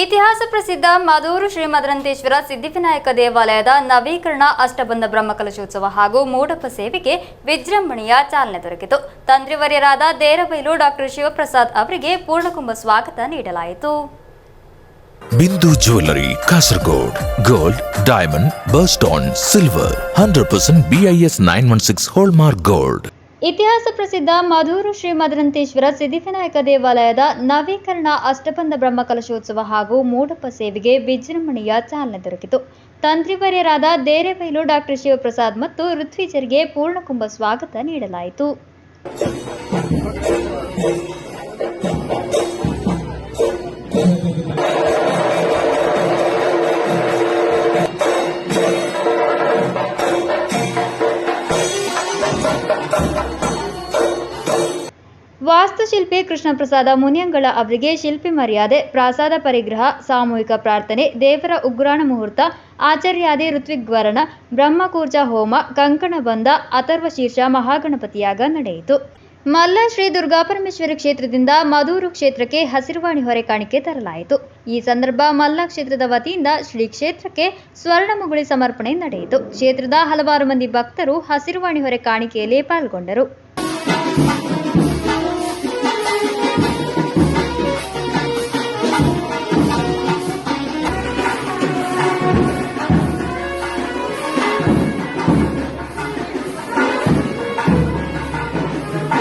ಇತಿಹಾಸ ಪ್ರಸಿದ್ಧ ಮದೂರು ಶ್ರೀ ಮದರಂತೇಶ್ವರ ಸಿದ್ಧಿವಿನಾಯಕ ದೇವಾಲಯದ ನವೀಕರಣ ಅಷ್ಟಬಂಧ ಬ್ರಹ್ಮಕಲಶೋತ್ಸವ ಹಾಗೂ ಮೂಡಪ ಸೇವೆಗೆ ವಿಜೃಂಭಣೆಯ ಚಾಲನೆ ದೊರಕಿತು. ತಂದ್ರಿವರ್ಯರಾದ ದೇರಬೈಲು ಡಾಕ್ಟರ್ ಶಿವಪ್ರಸಾದ್ ಅವರಿಗೆ ಪೂರ್ಣಕುಂಭ ಸ್ವಾಗತ ನೀಡಲಾಯಿತು. Bindu jewellery, Kasaragod, gold, diamond, birthstone, silver, hundred percent BIS nine one six hallmark gold ಇತಿಹಾಸ ಪ್ರಸಿದ್ಧ ಮಧೂರು ಶ್ರೀ ಮದರಂತೇಶ್ವರ ಸಿದ್ಧಿವಿನಾಯಕ ದೇವಾಲಯದ ನವೀಕರಣ ಅಷ್ಟಬಂಧ ಬ್ರಹ್ಮಕಲಶೋತ್ಸವ ಹಾಗೂ ಮೂಡಪ ಸೇವೆಗೆ ವಿಜೃಂಭಣೆಯ ಚಾಲನೆ ದೊರಕಿತು. ತಂತ್ರಿವರ್ಯರಾದ ದೇರೆಬೈಲು ಡಾಕ್ಟರ್ ಶಿವಪ್ರಸಾದ್ ಮತ್ತು ಋತ್ವಿಜರಿಗೆ ಪೂರ್ಣಕುಂಭ ಸ್ವಾಗತ ನೀಡಲಾಯಿತು. ವಾಸ್ತುಶಿಲ್ಪಿ ಕೃಷ್ಣಪ್ರಸಾದ ಮುನಿಯಂಗಳ ಅವರಿಗೆ ಶಿಲ್ಪಿ ಮರ್ಯಾದೆ, ಪ್ರಾಸಾದ ಪರಿಗ್ರಹ, ಸಾಮೂಹಿಕ ಪ್ರಾರ್ಥನೆ, ದೇವರ ಉಗ್ರಾಣ ಮುಹೂರ್ತ, ಆಚಾರ್ಯಾದಿ ಋತ್ವಿಗ್ವರಣ, ಬ್ರಹ್ಮಕೂರ್ಜ ಹೋಮ ಕಂಕಣ ಬಂಧ ಅಥರ್ವ ಶೀರ್ಷ ಮಹಾಗಣಪತಿಯಾಗ ನಡೆಯಿತು. ಮಲ್ಲ ಶ್ರೀ ದುರ್ಗಾಪರಮೇಶ್ವರಿ ಕ್ಷೇತ್ರದಿಂದ ಮಧೂರು ಕ್ಷೇತ್ರಕ್ಕೆ ಹಸಿರುವಾಣಿ ಹೊರೆ ಕಾಣಿಕೆ ತರಲಾಯಿತು. ಈ ಸಂದರ್ಭ ಮಲ್ಲ ಕ್ಷೇತ್ರದ ವತಿಯಿಂದ ಶ್ರೀ ಕ್ಷೇತ್ರಕ್ಕೆ ಸ್ವರ್ಣ ಮುಗುಳಿ ಸಮರ್ಪಣೆ ನಡೆಯಿತು. ಕ್ಷೇತ್ರದ ಹಲವಾರು ಮಂದಿ ಭಕ್ತರು ಹಸಿರುವಾಣಿ ಹೊರೆ ಕಾಣಿಕೆಯಲ್ಲಿ ಪಾಲ್ಗೊಂಡರು.